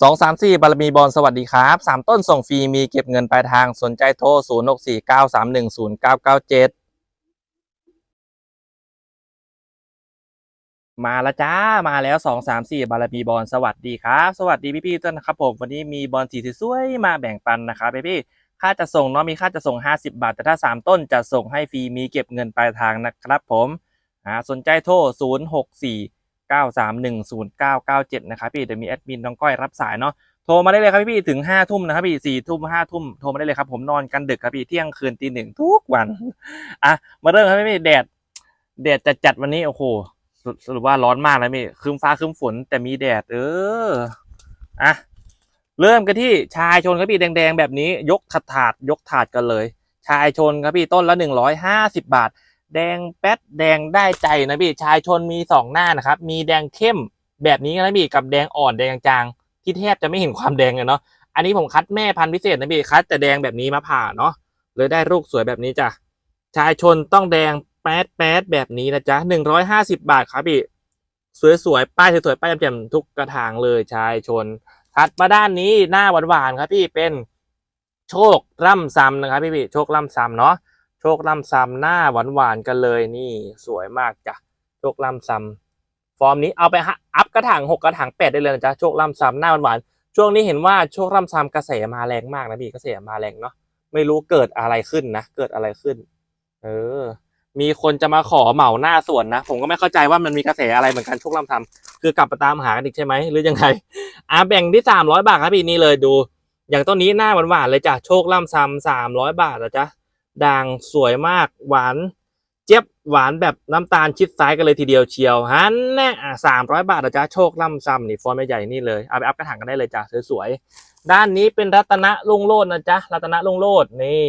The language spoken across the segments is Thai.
สองสามสี่บารมีบอลสวัสดีครับสามต้นส่งฟรีมีเก็บเงินปลายทางสนใจโทรศูนย์หกสี่เก้าสามหนึ่งศูนย์เก้าเก้าเจ็ดมาแล้วจ้ามาแล้วสองสามสี่บารมีบอลสวัสดีครับ สวัสดีพี่ๆทุกท่านนะครับผม วันนี้มีบอลสีสวยๆมาแบ่งปันนะครับพี่ๆค่าจะส่งเนาะมีค่าจะส่ง 50 บาท แต่ถ้า 3 ต้นจะส่งให้ฟรีมีเก็บเงินปลายทางนะครับผมสนใจโทร 0 6 4 9 3 1 0 9 9 7นะครับพี่เดี๋ยวมีแอดมินน้องก้อยรับสายเนาะโทรมาได้เลยครับพี่ถึง5ทุ่มนะครับพี่สี่ทุ่มห้าทุ่มโทรมาได้เลยครับผมนอนกันดึกครับพี่เที่ยงคืนตีหนึ่งทุกวันอะมาเริ่มครับพี่แดดแดดจัดจัดวันนี้โอ้โหสรุปสรุปว่าร้อนมากนะพี่ครึ้มฟ้าครึ้มฝนแต่มีแดด เอออะเริ่มกันที่ชายชนครับพี่แดงๆแบบนี้ยกถาดถาดยกถาดกันเลย ชายชนครับพี่ต้นละหนึ่งร้อยห้าสิบาท แดงแป๊ดแดงได้ใจนะพี่ชายชนมีสองหน้านะครับ มีแดงเข้มแบบนี้นะพี่กับแดงอ่อนแดงจางที่แทบจะไม่เห็นความแดงเลยเนาะอันนี้ผมคัดแม่พันธุ์พิเศษนะพี่คัดแต่แดงแบบนี้มาผ่าเนาะเลยได้ลูกสวยแบบนี้จ้ะชายชนต้องแดงแป๊ดแป๊ดแบบนี้นะจ๊ะหนึ่งร้อยห้าสิบาทครับพี่สวยๆป้ายสวยๆป้ายแจ่มๆทุกกระถางเลยชายชนถัดมาด้านนี้หน้าหวานๆครับพี่เป็นโชคร่ำซ้ำนะครับพี่พี่โชคร่ำซ้ำเนาะ ชคร่ำซ้ำหน้าหวานๆกันเลยนี่สวยมากจ้ะโชคร่ำซ้ำฟอร์มนี้เอาไปฮะอัพกระถางหกกระถางแปดได้เลยนะจ๊ะโชคร่ำซ้ำหน้าหวานๆช่วงนี้เห็นว่าโชคร่ำซ้ำกระแสมาแรงมากนะพี่กระแสมาแรงเนาะไม่รู้เกิดอะไรขึ้นนะเกิดอะไรขึ้น เออ มีคนจะมาขอเหมาหน้าสวนนะผมก็ไม่เข้าใจว่ามันมีกระแสอะไรเหมือนกันโชคร่ำซ้ำคือกลับมาตามหากันอีกใช่ไหมหรือยังไงอะแบ่งที่สามร้อยบาทครับพี่นี่เลยดู อย่างต้นนี้หน้าหวานๆเลยจ้ะโชคล่ำซ้ำสามร้อยบาทนะจ๊ะ ด่างสวยมากหวานเจี๊ยบหวานแบบน้ำตาลชิดซ้ายกันเลยทีเดียวเชียวฮันแน่อะสามร้อยบาทนะจ๊ะโชคล่ำซ้ำนี่ฟอนต์ใหญ่ๆนี่เลยเอาไปอัพกระถางกันได้เลยจ้ะสวยๆด้านนี้เป็นรัตนะลุงโลดนะจ๊ะรัตนะลุงโลดนี่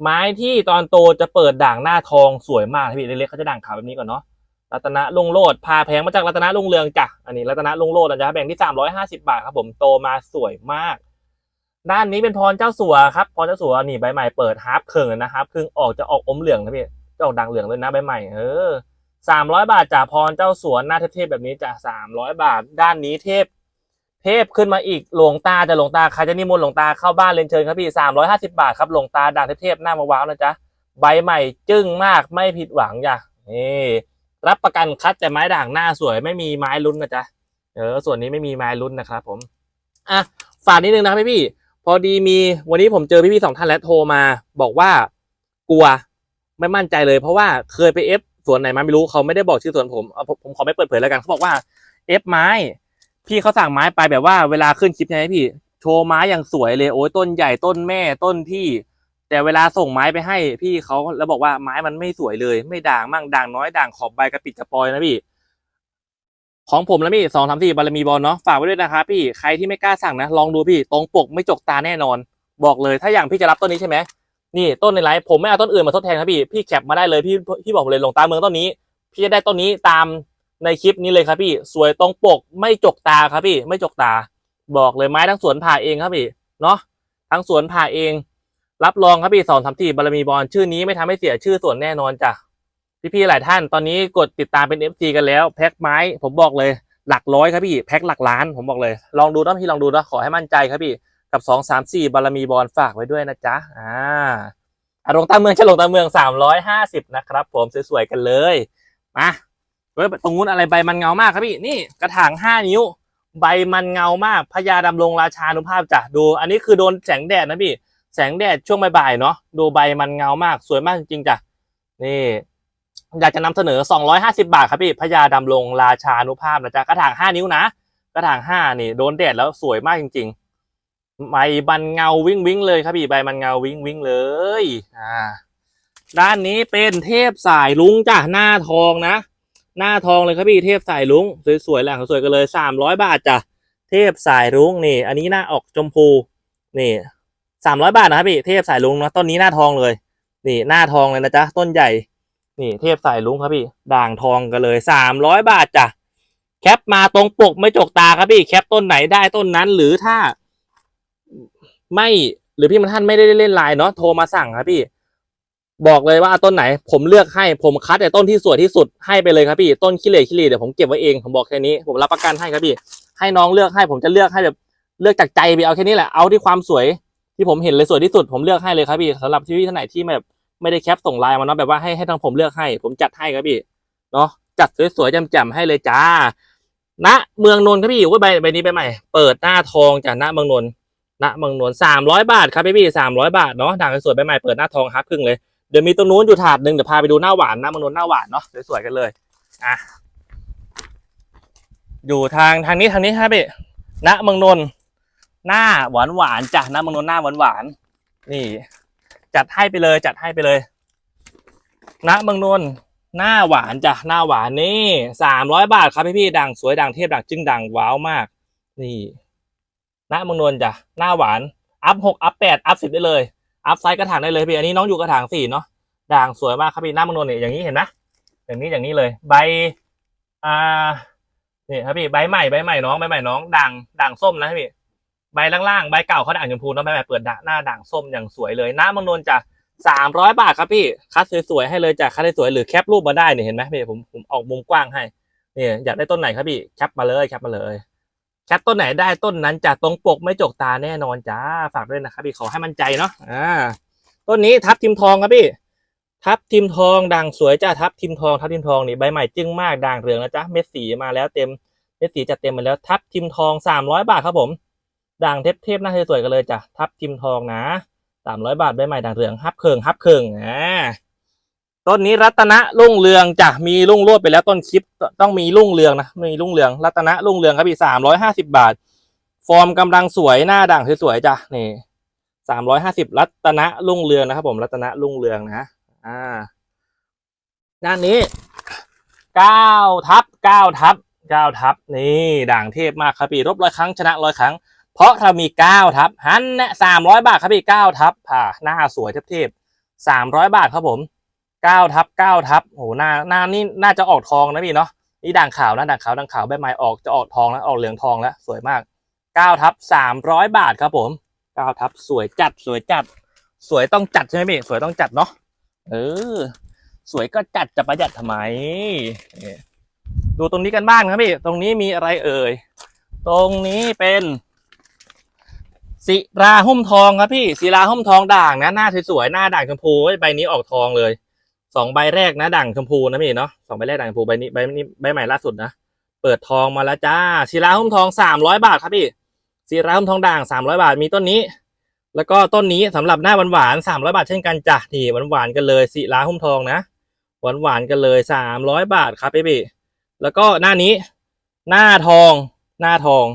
ไม้ที่ตอนโตจะเปิดด่างหน้าทองสวยมากพี่เล็กๆเขาจะด่างขาวแบบนี้ก่อนเนาะรัตนะลุงโลดพาแพงมาจากรัตนะลุงเรืองจ้ะอันนี้รัตนะลุงโลดนะจ๊ะแบ่งที่สามร้อยห้าสิบาทครับผมโตมาสวยมาก ด้านนี้เป็นพรเจ้าสัวครับพรเจ้าสัวนี่ใบใหม่เปิดฮาร์ปครึ่งนะครับครึ่งออกจะออกอมเหลืองนะพี่จะออกด่างเหลืองเลยนะใบใหม่เออสามร้อยบาทจากพรเจ้าสัวหน้าเทพๆแบบนี้จ้ะสามร้อยบาท ด้านนี้เทพ เทพขึ้นมาอีกหลวงตาจะหลวงตาใครจะนิมนต์หลวงตาเข้าบ้านเรียนเชิญครับพี่สามร้อยห้าสิบาทครับหลวงตาด่างเทพๆหน้ามะว้าวนะจ๊ะใบใหม่จึ้งมากไม่ผิดหวังจ้ะนี่รับประกันคัดแต่ไม้ด่างหน้าสวยไม่มีไม้ลุ้นนะจ๊ะเออส่วนนี้ไม่มีไม้ลุ้นนะครับผมอะฝากนิดนึงนะพี่พี่ พอดีมีวันนี้ผมเจอพี่ๆสองท่านแล้วโทรมา บอกว่ากลัวไม่มั่นใจเลย เพราะว่าเคยไปเอฟสวนไหนมาไม่รู้เขาไม่ได้บอกชื่อสวนผมเอาผมผมขอไม่เปิดเผยแล้วกันเขาบอกว่าเอฟไม้ พี่เขาสั่งไม้ไปแบบว่าเวลาขึ้นคลิปใช่ไหมพี่ โชว์ไม้อย่างสวยเลยโอ้ยต้นใหญ่ต้นแม่ต้นพี่ แต่เวลาส่งไม้ไปให้พี่เขาแล้วบอกว่าไม้มันไม่สวยเลย ไม่ด่างมั่งด่างน้อยด่างขอบใบกระปิดกระปอยนะพี่ ของผมแล้วพี่สองสามสี่บารมีบอลเนาะฝากไว้ด้วยนะครับพี่ใครที่ไม่กล้าสั่งนะลองดูพี่ตรงปกไม่จกตาแน่นอน บอกเลยถ้าอย่างพี่จะรับต้นนี้ใช่ไหมนี่ต้นในไลฟ์ผมไม่เอาต้นอื่นมาทดแทนครับพี่พี่แคปมาได้เลยพี่พี่บอกเลยลงตาเมืองต้นนี้ พี่จะได้ต้นนี้ตามในคลิปนี้เลยครับพี่ สวยตรงปกไม่จกตาครับพี่ ไม่จกตา บอกเลยไม้ทั้งสวนผ่าเองครับพี่เนาะทั้งสวนผ่าเอง รับรองครับพี่สองสามสี่บารมีบอลชื่อนี้ไม่ทำให้เสียชื่อส่วนแน่นอนจ้ะ พี่ๆหลายท่านตอนนี้กดติดตามเป็น FC กันแล้ว แพ็คไม้ ผมบอกเลยหลักร้อยครับพี่แพ็คหลักล้านผมบอกเลย ลองดูนะพี่ลองดูนะขอให้มั่นใจครับพี่กับสองสามสี่บารมีบอลฝากไว้ด้วยนะจ๊ะอ่าอะลงตาเมืองฉลงตาเมืองสามร้อยห้าสิบนะครับผมสวยๆกันเลยมาเฮ้ยตรงนู้นอะไรใบมันเงามากครับพี่นี่กระถางห้านิ้ว ใบมันเงามากพญาดำรงราชานุภาพจ้ะดู อันนี้คือโดนแสงแดดนะพี่ แสงแดดช่วงบ่ายๆเนาะดูใบมันเงามากสวยมากจริงๆจ้ะนี่ อยากจะนำเสนอ 250 บาทครับพี่พญาดำรงราชานุภาพนะจ๊ะกระถาง 5 นิ้วนะ กระถาง 5 นี่ โดนแดดแล้วสวยมากจริง ๆ ใบมันเงาวิ่งวิ่งเลยครับพี่ใบมันเงาวิ่งวิ่งเลยอ่าด้านนี้เป็นเทพสายลุงจ้ะหน้าทองนะ หน้าทองเลยครับพี่เทพสายลุงสวยๆแหล่งสวยกันเลย 300 บาทจ้ะเทพสายลุงนี่ อันนี้หน้าออกชมพูนี่สามร้อยบาทนะครับพี่เทพสายลุงนะต้นนี้หน้าทองเลย นี่หน้าทองเลยนะจ๊ะต้นใหญ่ นี่เทพสายลุงครับพี่ ด่างทองกันเลยสามร้อยบาทจ้ะแคปมาตรงปกไม่จกตาครับพี่ แคปต้นไหนได้ต้นนั้น หรือถ้า ไม่หรือพี่มันท่านไม่ได้เล่นไลน์เนาะโทรมาสั่งครับพี่ บอกเลยว่าต้นไหน ผมเลือกให้ผมคัดแต่ต้นที่สวยที่สุดให้ไปเลยครับพี่ต้นขี้เหร่ขี้เหร่เดี๋ยวผมเก็บไว้เองผมบอกแค่นี้ผมรับประกันให้ครับพี่ ให้น้องเลือกให้ผมจะเลือกให้แบบเลือกจากใจพี่เอาแค่นี้แหละเอาที่ความสวยที่ผมเห็นเลยสวยที่สุดผมเลือกให้เลยครับพี่สำหรับที่พี่ท่านไหนที่แบบ ไม่ได้แคปส่งไลน์มาเนาะแบบว่าให้ให้ทางผมเลือกให้ ผมจัดให้ครับพี่เนาะจัดสวยๆจ่มๆให้เลยจ้าณเมืองนนท์ครับพี่ว่าใบใบนี้ใบใหม่ เปิดหน้าทองจากณเมืองนนท์ณเมืองนนท์สามร้อยบาทครับพี่พี่สามร้อยบาทเนาะด่างสวยใบใหม่เปิดหน้าทองฮับครึ่งเลยเดี๋ยวมีตรงนู้นอยู่ถาดหนึ่งเดี๋ยวพาไปดูหน้าหวานหน้าเมืองนนท์หน้าหวานเนาะสวยๆกันเลยอะอยู่ทางทางนี้ทางนี้ครับพี่ณเมืองนนท์หน้าหวานหวานจ้ะณเมืองนนท์หน้าหวานหวานนี่ จัดให้ไปเลยจัดให้ไปเลยณเมืองนนหน้าหวานจ้ะหน้าหวานนี่สามร้อยบาทครับพี่พี่ดังสวยดังเทพดังจึงดังว้าวมาก นี่น้าเมืองนนจ้ะหน้าหวานอัพหกอัพแปดอัพสิบได้เลยอัพไซส์กระถางได้เลยพี่อันนี้น้องอยู่กระถางสี่เนาะด่างสวยมากครับพี่หน้าเมืองนนเนี่ยอย่างนี้เห็นไหมอย่างนี้อย่างนี้เลย ใบอ่านี่ครับพี่ใบใหม่ใบใหม่น้องใบใหม่น้องด่างด่างส้มนะพี่ ใบล่างๆใบเก่าเขาด่างชมพูเนาะใบใหม่เปิดหน้าด่างส้มอย่างสวยเลยหน้ามืองนนจะสามร้อยบาทครับพี่คัดสวยๆให้เลยจากคัดสวยๆหรือแคปรูปมาได้เนี่ยเห็นไหมพี่ผมผมออกมุมกว้างให้เนี่ยอยากได้ต้นไหนครับพี่แคปมาเลยแคปมาเลยแคปต้นไหนได้ต้นนั้นจะตรงปกไม่จกตาแน่นอนจ้าฝากด้วยนะครับพี่ขอให้มั่นใจเนาะอ่าต้นนี้ทับทิมทองครับพี่ ทับทิมทองด่างสวยจ้าทับทิมทอง ทับทิมทองนี่ใบใหม่จึ้งมากด่างเหลืองนะจ๊ะเม็ดสีมาแล้วเต็มเม็ดสีจัดเต็มมาแล้วทับทิมทองสามร้อยบาทครับผม ด่างเทพๆหน้าสวยๆกันเลยจ้ะทับทิมทองนะสามร้อยบาทใบใหม่ด่างเหลืองฮับเคิงฮับเคิงอ่าต้นนี้รัตนะรุ่งเรืองจ้ะมีรุ่งโรดไปแล้วต้นคลิปต้องมีรุ่งเรืองนะมีรุ่งเรือง รัตนะรุ่งเรืองครับพี่สามร้อยห้าสิบาท ฟอร์มกำลังสวยหน้าด่างสวยๆจ้ะนี่สามร้อยห้าสิบรัตนะรุ่งเรืองนะครับผมรัตนะรุ่งเรืองนะอ่าด้านนี้เก้าทับเก้าทับเก้าทับนี่ด่างเทพมากครับพี่รบร้อยครั้งชนะร้อยครั้ง เพราะเรามีเก้าทับหันนะสามร้อยบาทครับพี่เก้าทับผ่าหน้าสวยเทพๆสามร้อยบาทครับผมเก้าทับเก้าทับโอ้หหน้าหน้านี่น่าจะออกทองนะพี่เนาะนี่ด่างขาวนะด่างขาวด่างขาวใบไม้ออกจะออกทองแล้วออกเหลืองทองแล้วสวยมากเก้าทับสามร้อยบาทครับผมเก้าทับสวยจัดสวยจัด สวยต้องจัดใช่ไหมพี่สวยต้องจัดเนาะเออ สวยก็จัดจะประหยัดทำไมดูตรงนี้กันบ้างครับพี่ตรงนี้มีอะไรเอ่ยตรงนี้เป็น ศิราหุ้มทองครับพี่ศิราหุ้มทองด่างนะหน้าสวยๆหน้าด่างชมพูใบนี้ออกทองเลยสองใบแรกนะด่างชมพูนะพี่เนาะสองใบแรกด่างชมพูใบนี้ใบนี้ใบใหม่ล่าสุดนะเปิดทองมาแล้วจ้าศิราหุ้มทองสามร้อยบาทครับพี่ศิราหุ้มทองด่างสามร้อยบาทมีต้นนี้ แล้วก็ต้นนี้สำหรับหน้าหวานๆสามร้อยบาทเช่นกันจ้ะนี่หวานๆกันเลยศิราหุ้มทองนะหวานๆกันเลยสามร้อยบาทครับพี่พี่แล้วก็หน้านี้ หน้าทอง หน้าทอง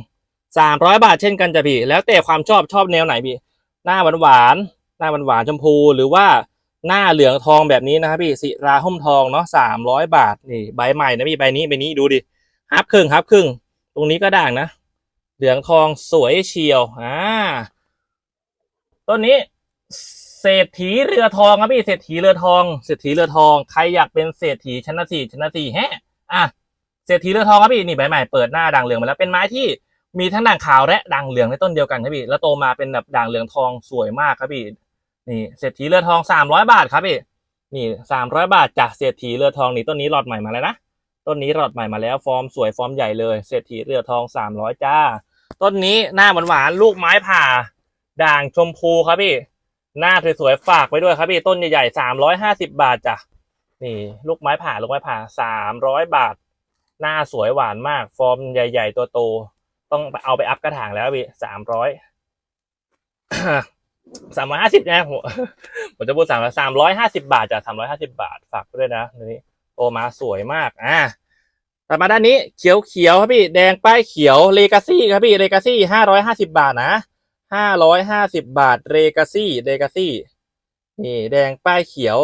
สามร้อยบาทเช่นกันจ้ะพี่ แล้วแต่ความชอบชอบแนวไหนพี่ หน้าหวานหวานหน้าหวานหวานชมพูหรือว่าหน้าเหลืองทองแบบนี้นะครับพี่ศิราหุ้มทองเนาะสามร้อยบาทนี่ใบใหม่นะพี่ใบนี้ใบนี้ดูดิฮับครึ่งฮับครึ่ง ตรงนี้ก็ด่างนะ เหลืองทองสวยเชียวอ่าต้นนี้เศรษฐีเรือทองครับพี่เศรษฐีเรือทองเศรษฐีเรือทองใครอยากเป็นเศรษฐีชนะสี่ชนะสี่แฮะอะเศรษฐีเรือทองครับพี่นี่ใบใหม่เปิดหน้าด่างเหลืองมาแล้วเป็นไม้ที่ มีทั้งด่างขาวและด่างเหลืองในต้นเดียวกันครับพี่ แล้วโตมาเป็นแบบด่างเหลืองทองสวยมากครับพี่ นี่เศรษฐีเรือทองสามร้อยบาทครับพี่ นี่สามร้อยบาทจากเศรษฐีเรือทองนี่ต้นนี้หลอดใหม่มาแล้วนะ ต้นนี้หลอดใหม่มาแล้วฟอร์มสวยฟอร์มใหญ่เลย เศรษฐีเรือทองสามร้อยจ้า ต้นนี้หน้าหวานๆลูกไม้ผ่า ด่างชมพูครับพี่ หน้าสวยๆฝากไว้ด้วยครับพี่ ต้นใหญ่ๆสามร้อยห้าสิบบาทจ้ะ นี่ ลูกไม้ผ่าลูกไม้ผ่าสามร้อยบาท หน้าสวยหวานมาก ฟอร์มใหญ่ ๆ ตัวโต ต้องเอาไปอัพกระถางแล้วพี่สามร้อยสามร้อยห้าสิบนะผมผมจะพูดสามสามร้อยห้าสิบาทจากสามร้อยห้าสิบาทฝากด้วยนะนี่โตมาสวยมากอ่าต่อมาด้านนี้เขียวเขียวครับพี่แดงป้ายเขียวเลกาซี่ครับพี่เลกาซี่ห้าร้อยห้าสิบาทนะห้าร้อยห้าสิบาทเลกาซี่เลกาซี่นี่แดงป้ายเขียว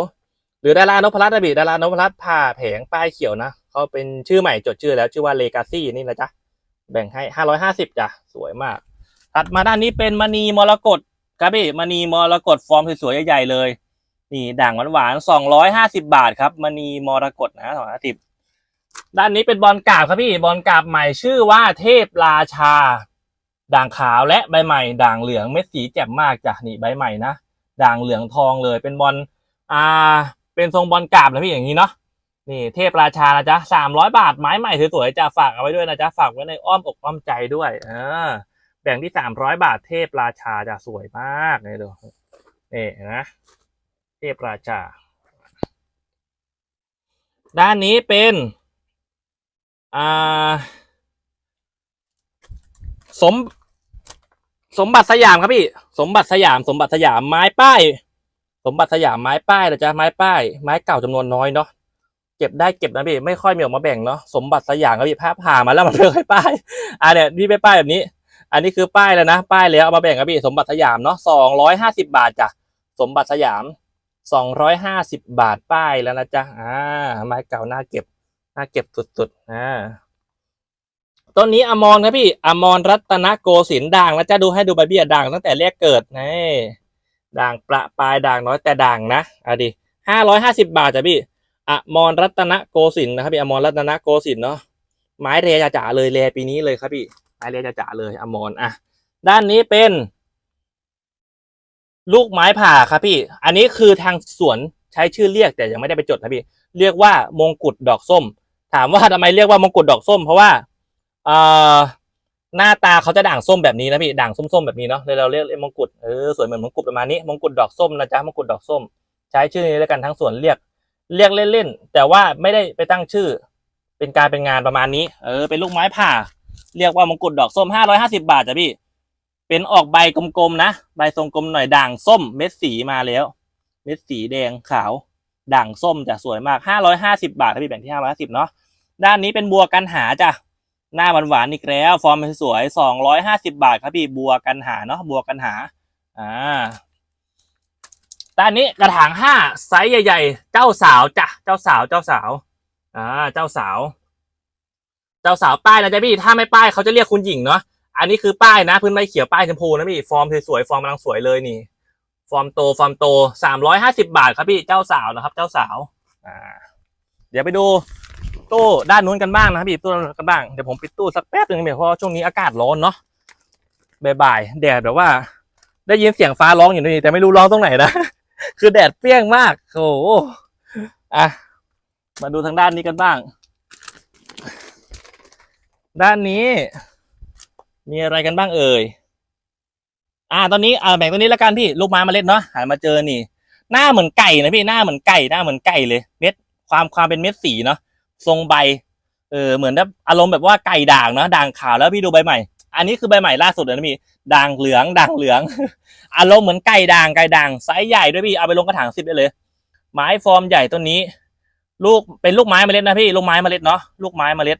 หรือดารานพรัตน์นะพี่ดารานพรัตน์ผ่าแผงป้ายเขียวนะเขาเป็นชื่อใหม่จดชื่อแล้วชื่อว่าเลกาซี่นี่นะจ๊ะ แบ่งให้ห้าร้อยห้าสิบจ้ะสวยมาก ถัดมาด้านนี้เป็นมณีมรกตครับพี่มณีมรกตฟอร์มสวยๆใหญ่ๆเลย นี่ด่างหวานๆสองร้อยห้าสิบาทครับมณีมรกตนะสองร้อยห้าสิบด้านนี้เป็นบอลกาบครับพี่บอลกาบใหม่ชื่อว่าเทพราชา ด่างขาวและใบใหม่ ด่างเหลืองเม็ดสีแจ่มมากจ้ะนี่ใบใหม่นะด่างเหลืองทองเลยเป็นบอลอ่าเป็นทรงบอลกาบนะพี่อย่างนี้เนาะ นี่เทพราชานะจ๊ะสามร้อยบาทไม้ใหม่สวยๆจะฝากเอาไว้ด้วยนะจ๊ะฝากไว้ในอ้อมอกอ้อมใจด้วยอ่าแบ่งที่สามร้อยบาทเทพราชาจะสวยมากเลยดูนี่เห็นะเทพราชา ด้านนี้เป็นอ่าสม สมบัติสยามครับพี่สมบัติสยาม สมบัติสยามไม้ป้าย สมบัติสยามไม้ป้ายนะจ๊ะไม้ป้ายไม้เก่าจำนวนน้อยเนาะ เก็บได้เก็บนะพี่ไม่ค่อยมีออกมาแบ่งเนาะสมบัติสยามครับพี่ภาพผ่ามาแล้วมันไม่ค่อยป้ายอ่าเนี่ยนี่ไม่ป้ายแบบนี้ อันนี้คือป้ายแล้วนะ ป้ายแล้วเอามาแบ่งครับพี่สมบัติสยามเนาะสองร้อยห้าสิบาทจ้ะสมบัติสยามสองร้อยห้าสิบบาทป้ายแล้วนะจ๊ะอ่าไม้เก่าน่าเก็บน่าเก็บสุดๆอ่าต้นนี้อมรครับพี่อมรรัตนโกสินทร์ด่างนะจ๊ะดูให้ดูใบเบี้ยด่างตั้งแต่แรกเกิดนี่ด่างประปลายด่างน้อยแต่ด่างนะอะดิห้าร้อยห้าสิบบาทจ้ะพี่ อมรรัตนโกสินทร์นะครับพี่อมรรัตนโกสินทร์เนาะไม้เรจ๋าเลยเรปีนี้เลยครับพี่ไม้เรจ๋าเลยอมรอะด้านนี้เป็น ลูกไม้ผ่าครับพี่ อันนี้คือทางสวนใช้ชื่อเรียกแต่ยังไม่ได้ไปจดนะพี่ เรียกว่ามงกุฎดอกส้ม ถามว่าทำไมเรียกว่ามงกุฎดอกส้ม เพราะว่าเอ่อหน้าตาเขาจะด่างส้มแบบนี้นะพี่ด่างส้มๆแบบนี้เนาะเลยเราเรียกเรียกมงกุฎเออสวยเหมือนมงกุฎประมาณนี้มงกุฎดอกส้มนะจ๊ะมงกุฎดอกส้ม ใช้ชื่อนี้แล้วกันทั้งสวนเรียก เรียกเล่นๆ แต่ว่าไม่ได้ไปตั้งชื่อ เป็นการเป็นงานประมาณนี้ เออ เป็นลูกไม้ผ่า เรียกว่ามงกุฎดอกส้มห้าร้อยห้าสิบาทจ้ะพี่ เป็นออกใบกลมๆนะ ใบทรงกลมหน่อยด่างส้ม เม็ดสีมาแล้ว เม็ดสีแดงขาว ด่างส้มจะสวยมากห้าร้อยห้าสิบาทครับพี่แบ่งที่ห้าร้อยห้าสิบเนาะ ด้านนี้เป็นบัวกันหาจ้ะ หน้าหวานๆอีกแล้ว ฟอร์มสวยสองร้อยห้าสิบาทครับพี่ บัวกันหาเนาะ บัวกันหา อ่า ด้านนี้กระถางห้าไซส์ใหญ่ ๆ เจ้าสาวจ้ะเจ้าสาวเจ้าสาวอ่าเจ้าสาว เจ้าสาวป้ายนะจ๊ะพี่ถ้าไม่ป้ายเขาจะเรียกคุณหญิงเนาะอันนี้คือป้ายนะพื้นใบเขียวป้ายชมพูนะพี่ฟอร์มสวยๆฟอร์มกำลังสวยเลยนี่ ฟอร์มโตฟอร์มโตสามร้อยห้าสิบาทครับพี่เจ้าสาวนะครับ เจ้าสาวอ่าเดี๋ยวไปดูตู้ด้านนู้นกันบ้างนะครับพี่ตู้กันบ้างเดี๋ยวผมปิดตู้สักแป๊บหนึ่งนะพี่เพราะช่วงนี้อากาศร้อนเนาะบ่ายๆแดดแบบว่า ได้ยินเสียงฟ้าร้องอยู่นี่แต่ไม่รู้ร้องตรงไหนนะ คือแดดเปรี้ยงมากโอ้โหอะมาดูทางด้านนี้กันบ้าง ด้านนี้ มีอะไรกันบ้างเอ่ยอ่าตอนนี้อ่าแบ่งตัวนี้แล้วกันพี่ลูกไม้เมาเล็ดเนาะหันมาเจอนี่ หน้าเหมือนไก่นะพี่หน้าเหมือนไก่หน้าเหมือนไก่เลย เม็ดความความเป็นเม็ดสีเนาะทรงใบเออเหมือนแบบอารมณ์แบบว่าไก่ด่างเนาะด่างขาวแล้วพี่ดูใบใหม่ อันนี้คือใบใหม่ล่าสุดเลยนะพี่ด่างเหลืองด่างเหลือง อารมณ์เหมือนไก่ด่างไก่ด่างไซส์ใหญ่ด้วยพี่เอาไปลงกระถางสิบได้เลย ไม้ฟอร์มใหญ่ต้นนี้ ลูกเป็นลูกไม้เมล็ดนะพี่ลูกไม้เมล็ดเนาะลูกไม้เมล็ด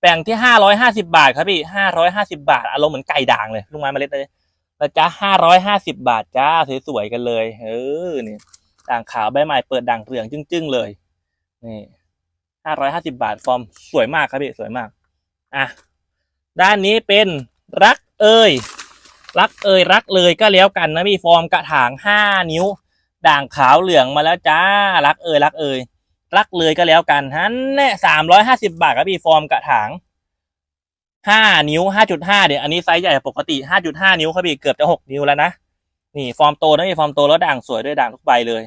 แบ่งที่ห้าร้อยห้าสิบาทครับพี่ห้าร้อยห้าสิบาท อารมณ์เหมือนไก่ด่างเลย ลูกไม้เมล็ดเลยนะจ๊ะห้าร้อยห้าสิบาทจ้าสวยๆกันเลยเออนี่ด่างขาวใบใหม่เปิดด่างเหลืองจึ้งๆเลยนี่ห้าร้อยห้าสิบาทฟอร์มสวยมากครับพี่สวยมากอะ ด้านนี้เป็นรักเอ่ยรักเอ่ยรักเลยก็แล้วกันนะพี่ฟอร์มกระถางห้านิ้ว ด่างขาวเหลืองมาแล้วจ้ารักเอ่ยรักเอ่ยรักเลยก็แล้วกันฮันแน่สามร้อยห้าสิบาทครับพี่ฟอร์มกระถางห้านิ้วห้าจุดห้าเดี๋ยวอันนี้ไซส์ใหญ่ปกติห้าจุดห้านิ้วครับพี่เกือบจะหกนิ้วแล้วนะนี่ฟอร์มโตนะพี่ฟอร์มโตแล้วด่างสวยด้วยด่างทุกใบเลย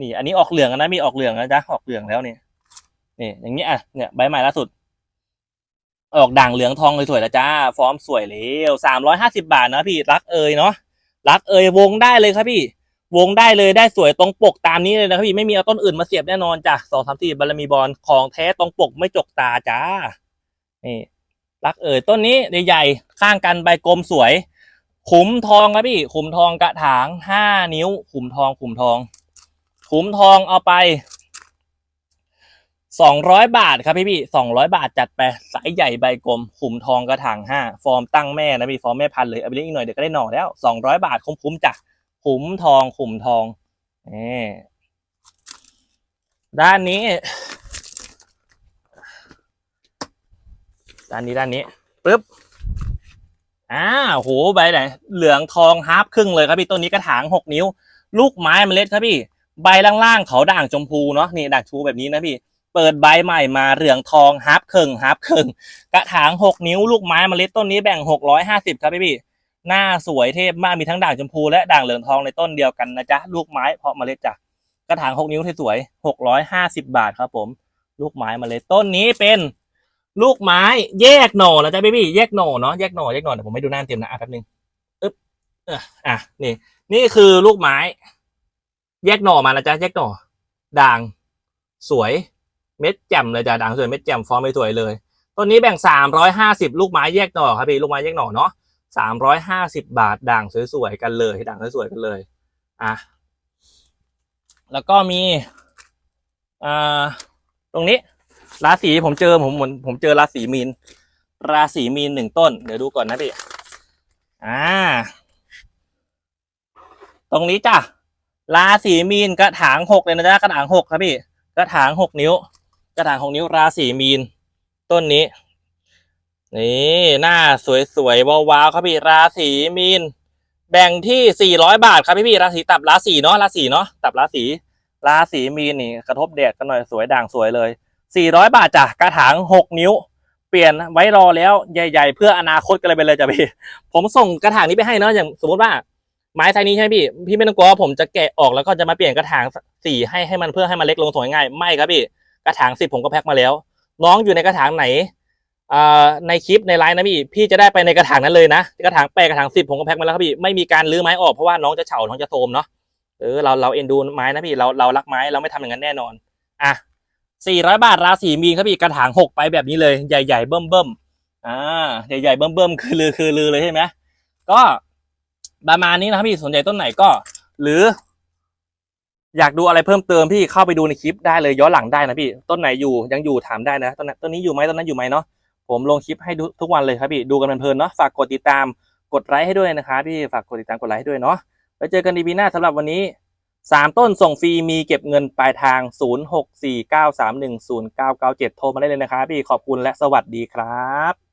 นี่ อันนี้ออกเหลืองนะมีออกเหลืองแล้วจ้ะออกเหลืองแล้วเนี่ยนี่อย่างเงี้ยอะเนี่ยใบใหม่ล่าสุด ออกด่างเหลืองทองเลยสวยแล้วจ้า ฟอร์มสวยเลยสามร้อยห้าสิบาทนะพี่รักเอ่ยเนาะรักเอ่ยวงได้เลยครับพี่ วงได้เลยได้สวยตรงปกตามนี้เลยนะครับพี่ไม่มีเอาต้นอื่นมาเสียบแน่นอนจ้ะสองสามสี่บารมีบอลของแท้ตรงปกไม่จกตาจ้านี่รักเอ่ยต้นนี้ใหญ่ๆข้างกันใบกลมสวย ขุมทองครับพี่ ขุมทองกระถางห้านิ้ว ขุมทองขุมทอง ขุมทองเอาไป สองร้อยบาทครับพี่พี่สองร้อยบาทจัดไปสายใหญ่ใบกลมขุมทองกระถางห้าฟอร์มตั้งแม่นะพี่ฟอร์มแม่พันเลยเอาไปเลี้ยงอีกหน่อยเดี๋ยวก็ได้หน่อแล้วสองร้อยบาทคุ้มๆจ้ะขุมทองขุมทองนี่ด้านนี้ ด้านนี้ด้านนี้ปึ๊บอ้าโหใบไหนเหลืองทองฮาร์ปครึ่งเลยครับพี่ต้นนี้กระถางหกนิ้ว ลูกไม้เมล็ดครับพี่ ใบล่างๆเขาด่างชมพูเนาะนี่ด่างชมพูแบบนี้นะพี่ เปิดใบใหม่มาเหลืองทองฮาร์ปครึ่งฮาร์ปครึ่งกระถางหกนิ้วลูกไม้เมล็ดต้นนี้แบ่งหกร้อยห้าสิบครับพี่พี่หน้าสวยเทพมากมีทั้งด่างชมพูและด่างเหลืองทองในต้นเดียวกันนะจ๊ะลูกไม้เพาะเมล็ดจ้ะกระถางหกนิ้วที่สวยหกร้อยห้าสิบาทครับผม ลูกไม้เมล็ดต้นนี้เป็นลูกไม้แยกหน่อนะจ๊ะพี่พี่แยกหน่อเนาะแยกหน่อแยกหน่อเดี๋ยวผมให้ดูหน้าเต็มนะอะแป๊บนึงอึ๊บเอออะนี่ นี่คือลูกไม้ แยกหน่อมานะจ๊ะแยกหน่อด่างสวย เม็ดแจ่มเลยจ้ะด่างสวยเม็ดแจ่มฟอร์มไม่สวยเลยต้นนี้แบ่งสามร้อยห้าสิบลูกไม้แยกหน่อครับพี่ลูกไม้แยกหน่อเนาะสามร้อยห้าสิบบาทด่างสวยๆกันเลยด่างสวยๆกันเลยอะแล้วก็มีอ่าตรงนี้ราศีผมเจอผมผมผมเจอราศีมีน ราศีมีนหนึ่งต้น เดี๋ยวดูก่อนนะพี่อ่า ตรงนี้จ้ะราศีมีนกระถางหกเลยนะจ๊ะกระถางหกครับพี่กระถางหกนิ้ว กระถางหกนิ้วราศีมีน ต้นนี้ นี่หน้าสวยๆว้าวๆครับพี่ราศีมีน แบ่งที่สี่ร้อยบาทครับพี่พี่ราศีตับราศีเนาะราศีเนาะตับราศีราศีมีนนี่กระทบแดดกันหน่อยสวยด่างสวยเลยสี่ร้อยบาทจ้ะกระถางหกนิ้ว เปลี่ยนไว้รอแล้วใหญ่ ๆ เพื่ออนาคตกันเลยไปเลยจ้ะพี่ผมส่งกระถางนี้ไปให้เนาะอย่างสมมติว่าไม้ไซส์นี้ใช่ไหมพี่พี่ไม่ต้องกลัวว่าผมจะแกะออกแล้วก็จะมาเปลี่ยนกระถางสีให้ให้มันเพื่อให้มันเล็กลงสวยง่ายไม่ครับพี่ กระถางสิบผมก็แพ็คมาแล้ว น้องอยู่ในกระถางไหนในคลิปในไลน์นะพี่พี่จะได้ไปในกระถางนั้นเลยนะกระถางแปดกระถางสิบผมก็แพ็คมาแล้วครับพี่ไม่มีการรื้อไม้ออกเพราะว่าน้องจะเฉาน้องจะโทมเนาะเออเราเราเอ็นดูไม้นะพี่เราเรารักไม้เราไม่ทำอย่างนั้นแน่นอนอะสี่ร้อยบาทราศีมีนครับพี่กระถางหกไปแบบนี้เลยใหญ่ๆเบิ่มเบิ่มๆอ่าใหญ่ๆเบิ่มเบิ่มๆคือลือคือลือเลยใช่ไหมก็ประมาณนี้นะครับพี่สนใจต้นไหนก็ หรือ อยากดูอะไรเพิ่มเติมพี่เข้าไปดูในคลิปได้เลยย้อนหลังได้นะพี่ ต้นไหนอยู่ยังอยู่ถามได้นะต้นนต้นนี้อยู่ไหมต้นนั้นอยู่ไหมเนาะผมลงคลิปให้ดูทุกวันเลยครับพี่ดูกันเพลินเนาะฝากกดติดตามกดไลค์ให้ด้วยนะครับพี่ฝากกดติดตามกดไลค์ให้ด้วยเนาะไว้เจอกันดีพีหน้าสำหรับวันนี้สามต้นส่งฟรีมีเก็บเงินปลายทาง 0 6 4 9 3 1 0 9 9 7 โทรมาได้เลยนะครับพี่ขอบคุณและสวัสดีครับ